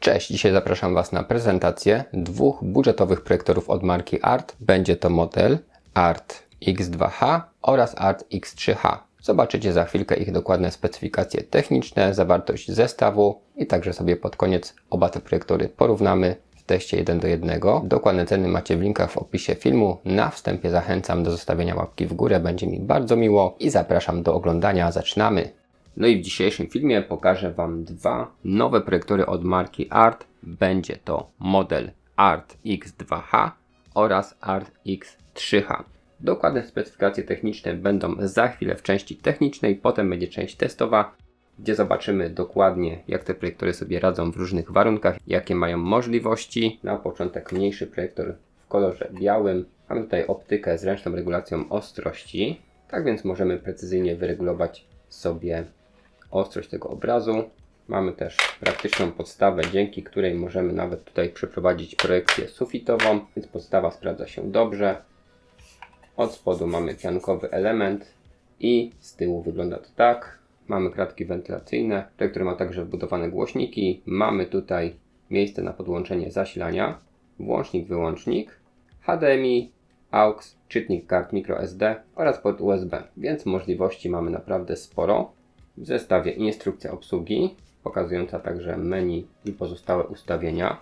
Cześć, dzisiaj zapraszam Was na prezentację dwóch budżetowych projektorów od marki ART. Będzie to model ART X2H oraz ART X3H. Zobaczycie za chwilkę ich dokładne specyfikacje techniczne, zawartość zestawu i także sobie pod koniec oba te projektory porównamy w teście 1 do 1. Dokładne ceny macie w linkach w opisie filmu. Na wstępie zachęcam do zostawienia łapki w górę, będzie mi bardzo miło i zapraszam do oglądania. Zaczynamy! No i w dzisiejszym filmie pokażę Wam dwa nowe projektory od marki ART. Będzie to model ART X2H oraz ART X3H. Dokładne specyfikacje techniczne będą za chwilę w części technicznej, potem będzie część testowa, gdzie zobaczymy dokładnie jak te projektory sobie radzą w różnych warunkach, jakie mają możliwości. Na początek mniejszy projektor w kolorze białym. Mamy tutaj optykę z ręczną regulacją ostrości, tak więc możemy precyzyjnie wyregulować sobie ostrość tego obrazu. Mamy też praktyczną podstawę, dzięki której możemy nawet tutaj przeprowadzić projekcję sufitową, więc podstawa sprawdza się dobrze. Od spodu mamy piankowy element i z tyłu wygląda to tak. Mamy kratki wentylacyjne, które ma także wbudowane głośniki. Mamy tutaj miejsce na podłączenie zasilania, włącznik, wyłącznik, HDMI, AUX, czytnik kart microSD oraz port USB, więc możliwości mamy naprawdę sporo. W zestawie instrukcja obsługi, pokazująca także menu i pozostałe ustawienia.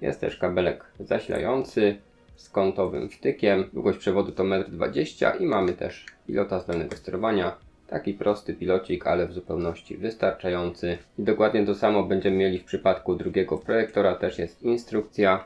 Jest też kabelek zasilający z kątowym wtykiem. Długość przewodu to 1,20 m i mamy też pilota zdalnego sterowania. Taki prosty pilocik, ale w zupełności wystarczający. I dokładnie to samo będziemy mieli w przypadku drugiego projektora. Też jest instrukcja,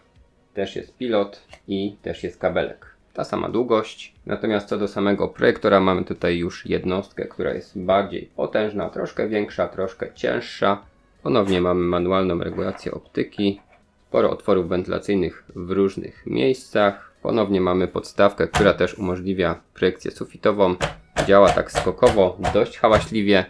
też jest pilot i też jest kabelek ta sama długość. Natomiast co do samego projektora mamy tutaj już jednostkę, która jest bardziej potężna, troszkę większa, troszkę cięższa. Ponownie mamy manualną regulację optyki, sporo otworów wentylacyjnych w różnych miejscach. Ponownie mamy podstawkę, która też umożliwia projekcję sufitową. Działa tak skokowo, dość hałaśliwie,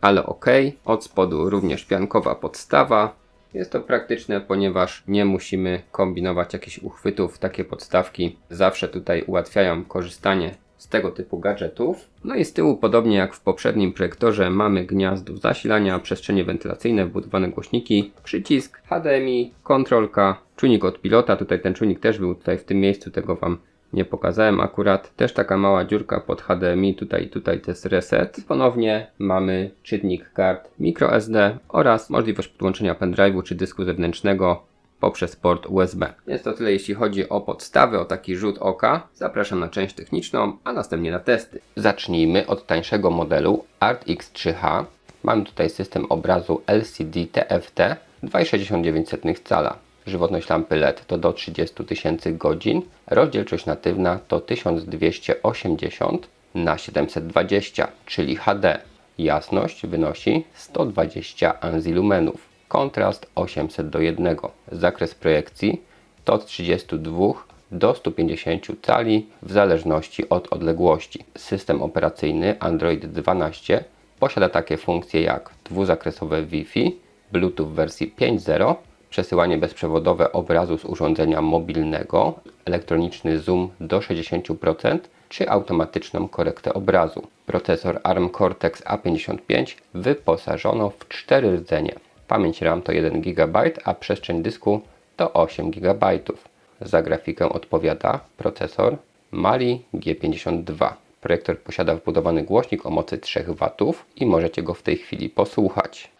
ale ok. Od spodu również piankowa podstawa. Jest to praktyczne, ponieważ nie musimy kombinować jakichś uchwytów. Takie podstawki zawsze tutaj ułatwiają korzystanie z tego typu gadżetów. No i z tyłu, podobnie jak w poprzednim projektorze, mamy gniazdo zasilania, przestrzenie wentylacyjne, wbudowane głośniki, przycisk, HDMI, kontrolka, czujnik od pilota. Tutaj ten czujnik też był tutaj w tym miejscu, tego Wam nie pokazałem akurat. Też taka mała dziurka pod HDMI, tutaj tutaj to jest reset. Ponownie mamy czytnik kart microSD oraz możliwość podłączenia pendrive'u czy dysku zewnętrznego poprzez port USB. Jest to tyle jeśli chodzi o podstawy, o taki rzut oka. Zapraszam na część techniczną, a następnie na testy. Zacznijmy od tańszego modelu ArtX3H. Mamy tutaj system obrazu LCD TFT 2,69 cala. Żywotność lampy LED to do 30 tysięcy godzin. Rozdzielczość natywna to 1280 na 720, czyli HD. Jasność wynosi 120 anzilumenów. Kontrast 800 do 1. Zakres projekcji to od 32 do 150 cali w zależności od odległości. System operacyjny Android 12 posiada takie funkcje jak dwuzakresowe Wi-Fi, Bluetooth wersji 5.0 przesyłanie bezprzewodowe obrazu z urządzenia mobilnego, elektroniczny zoom do 60% czy automatyczną korektę obrazu. Procesor ARM Cortex A55 wyposażono w 4 rdzenie. Pamięć RAM to 1 GB, a przestrzeń dysku to 8 GB. Za grafikę odpowiada procesor Mali G52. Projektor posiada wbudowany głośnik o mocy 3 W i możecie go w tej chwili posłuchać.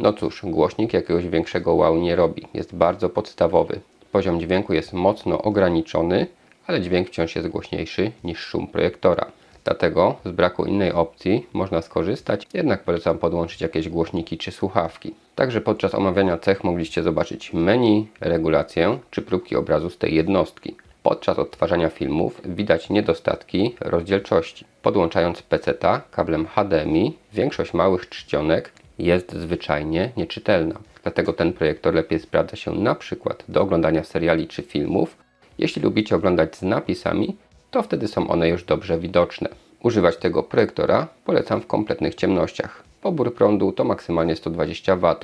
No cóż, głośnik jakiegoś większego wow nie robi. Jest bardzo podstawowy. Poziom dźwięku jest mocno ograniczony, ale dźwięk wciąż jest głośniejszy niż szum projektora. Dlatego z braku innej opcji można skorzystać, jednak polecam podłączyć jakieś głośniki czy słuchawki. Także podczas omawiania cech mogliście zobaczyć menu, regulację czy próbki obrazu z tej jednostki. Podczas odtwarzania filmów widać niedostatki rozdzielczości. Podłączając peceta kablem HDMI, większość małych czcionek jest zwyczajnie nieczytelna. Dlatego ten projektor lepiej sprawdza się na przykład do oglądania seriali czy filmów. Jeśli lubicie oglądać z napisami, to wtedy są one już dobrze widoczne. Używać tego projektora polecam w kompletnych ciemnościach. Pobór prądu to maksymalnie 120 W.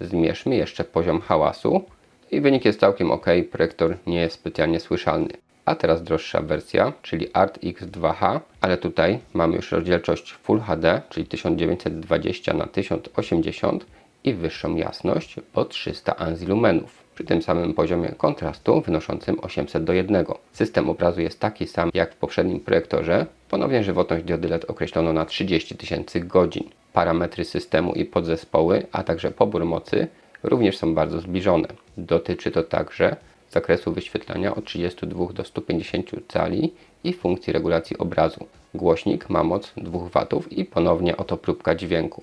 Zmierzmy jeszcze poziom hałasu i wynik jest całkiem ok, projektor nie jest specjalnie słyszalny. A teraz droższa wersja, czyli ArtX 2H, ale tutaj mamy już rozdzielczość Full HD, czyli 1920 na 1080 i wyższą jasność o 300 lumenów przy tym samym poziomie kontrastu wynoszącym 800 do 1. System obrazu jest taki sam jak w poprzednim projektorze. Ponownie żywotność diody LED określono na 30 tysięcy godzin. Parametry systemu i podzespoły, a także pobór mocy również są bardzo zbliżone. Dotyczy to także zakresu wyświetlania od 32 do 150 cali i funkcji regulacji obrazu. Głośnik ma moc 2 W i ponownie oto próbka dźwięku.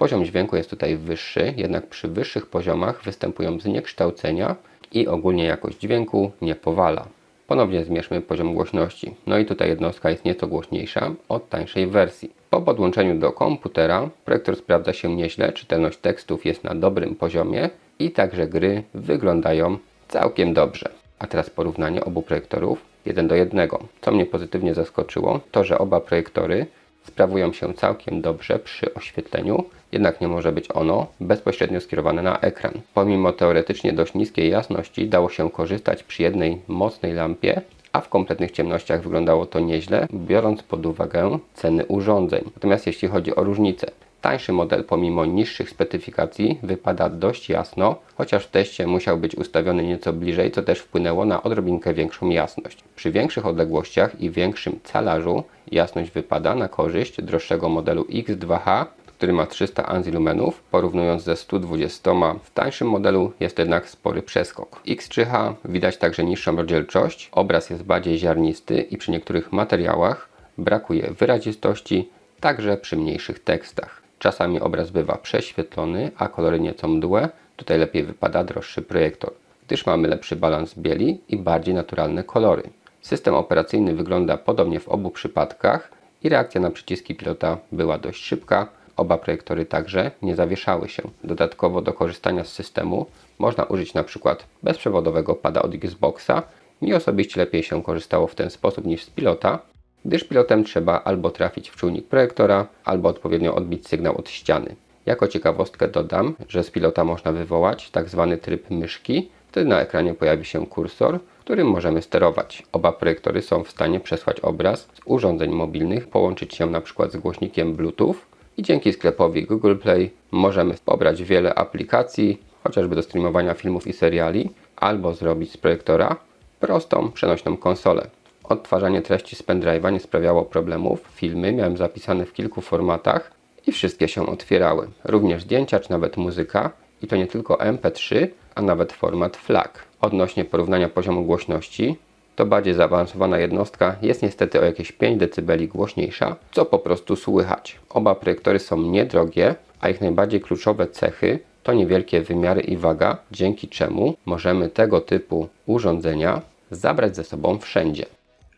Poziom dźwięku jest tutaj wyższy, jednak przy wyższych poziomach występują zniekształcenia i ogólnie jakość dźwięku nie powala. Ponownie zmierzmy poziom głośności. No i tutaj jednostka jest nieco głośniejsza od tańszej wersji. Po podłączeniu do komputera projektor sprawdza się nieźle, czytelność tekstów jest na dobrym poziomie i także gry wyglądają całkiem dobrze. A teraz porównanie obu projektorów 1 do 1. Co mnie pozytywnie zaskoczyło, to że oba projektory sprawują się całkiem dobrze przy oświetleniu, jednak nie może być ono bezpośrednio skierowane na ekran. Pomimo teoretycznie dość niskiej jasności dało się korzystać przy jednej mocnej lampie, a w kompletnych ciemnościach wyglądało to nieźle, biorąc pod uwagę ceny urządzeń. Natomiast jeśli chodzi o różnice, Tańszy model pomimo niższych specyfikacji wypada dość jasno, chociaż w teście musiał być ustawiony nieco bliżej, co też wpłynęło na odrobinkę większą jasność. Przy większych odległościach i większym calażu jasność wypada na korzyść droższego modelu X2H, który ma 300 anzilumenów, porównując ze 120 w tańszym modelu jest jednak spory przeskok. X3H widać także niższą rozdzielczość, obraz jest bardziej ziarnisty i przy niektórych materiałach brakuje wyrazistości, także przy mniejszych tekstach. Czasami obraz bywa prześwietlony, a kolory nieco mdłe. Tutaj lepiej wypada droższy projektor, gdyż mamy lepszy balans bieli i bardziej naturalne kolory. System operacyjny wygląda podobnie w obu przypadkach i reakcja na przyciski pilota była dość szybka. Oba projektory także nie zawieszały się. Dodatkowo do korzystania z systemu można użyć np. bezprzewodowego pada od Xboxa. Mi osobiście lepiej się korzystało w ten sposób niż z pilota, gdyż pilotem trzeba albo trafić w czujnik projektora, albo odpowiednio odbić sygnał od ściany. Jako ciekawostkę dodam, że z pilota można wywołać tzw. Tak tryb myszki, wtedy na ekranie pojawi się kursor, którym możemy sterować. Oba projektory są w stanie przesłać obraz z urządzeń mobilnych, połączyć się np. z głośnikiem Bluetooth i dzięki sklepowi Google Play możemy pobrać wiele aplikacji, chociażby do streamowania filmów i seriali, albo zrobić z projektora prostą, przenośną konsolę. Odtwarzanie treści z pendrive'a nie sprawiało problemów. Filmy miałem zapisane w kilku formatach i wszystkie się otwierały. Również zdjęcia czy nawet muzyka i to nie tylko MP3, a nawet format FLAC. Odnośnie porównania poziomu głośności, to bardziej zaawansowana jednostka jest niestety o jakieś 5 dB głośniejsza, co po prostu słychać. Oba projektory są niedrogie, a ich najbardziej kluczowe cechy to niewielkie wymiary i waga, dzięki czemu możemy tego typu urządzenia zabrać ze sobą wszędzie.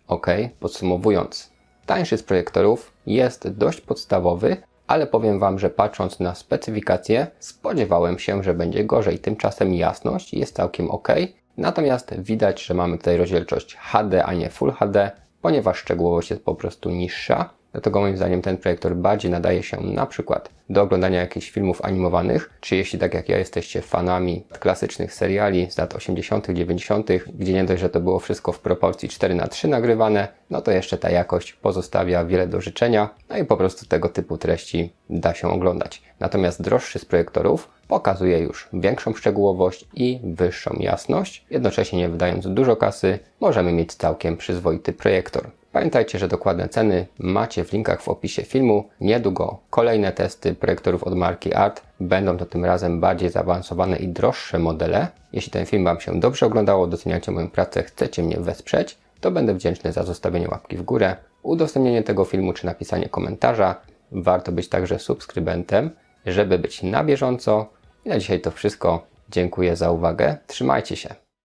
Ok, podsumowując, tańszy z projektorów jest dość podstawowy, ale powiem Wam, że patrząc na specyfikację, spodziewałem się, że będzie gorzej. Tymczasem jasność jest całkiem ok, natomiast widać, że mamy tutaj rozdzielczość HD, a nie Full HD, ponieważ szczegółowość jest po prostu niższa. Dlatego moim zdaniem ten projektor bardziej nadaje się na przykład do oglądania jakichś filmów animowanych, czy jeśli tak jak ja jesteście fanami klasycznych seriali z lat 80., 90., gdzie nie dość, że to było wszystko w proporcji 4 na 3 nagrywane, no to jeszcze ta jakość pozostawia wiele do życzenia, no i po prostu tego typu treści da się oglądać. Natomiast droższy z projektorów pokazuje już większą szczegółowość i wyższą jasność, jednocześnie nie wydając dużo kasy, możemy mieć całkiem przyzwoity projektor. Pamiętajcie, że dokładne ceny macie w linkach w opisie filmu. Niedługo kolejne testy projektorów od marki Art. Będą to tym razem bardziej zaawansowane i droższe modele. Jeśli ten film Wam się dobrze oglądało, doceniacie moją pracę, chcecie mnie wesprzeć, to będę wdzięczny za zostawienie łapki w górę, udostępnienie tego filmu czy napisanie komentarza. Warto być także subskrybentem, żeby być na bieżąco. I na dzisiaj to wszystko. Dziękuję za uwagę. Trzymajcie się.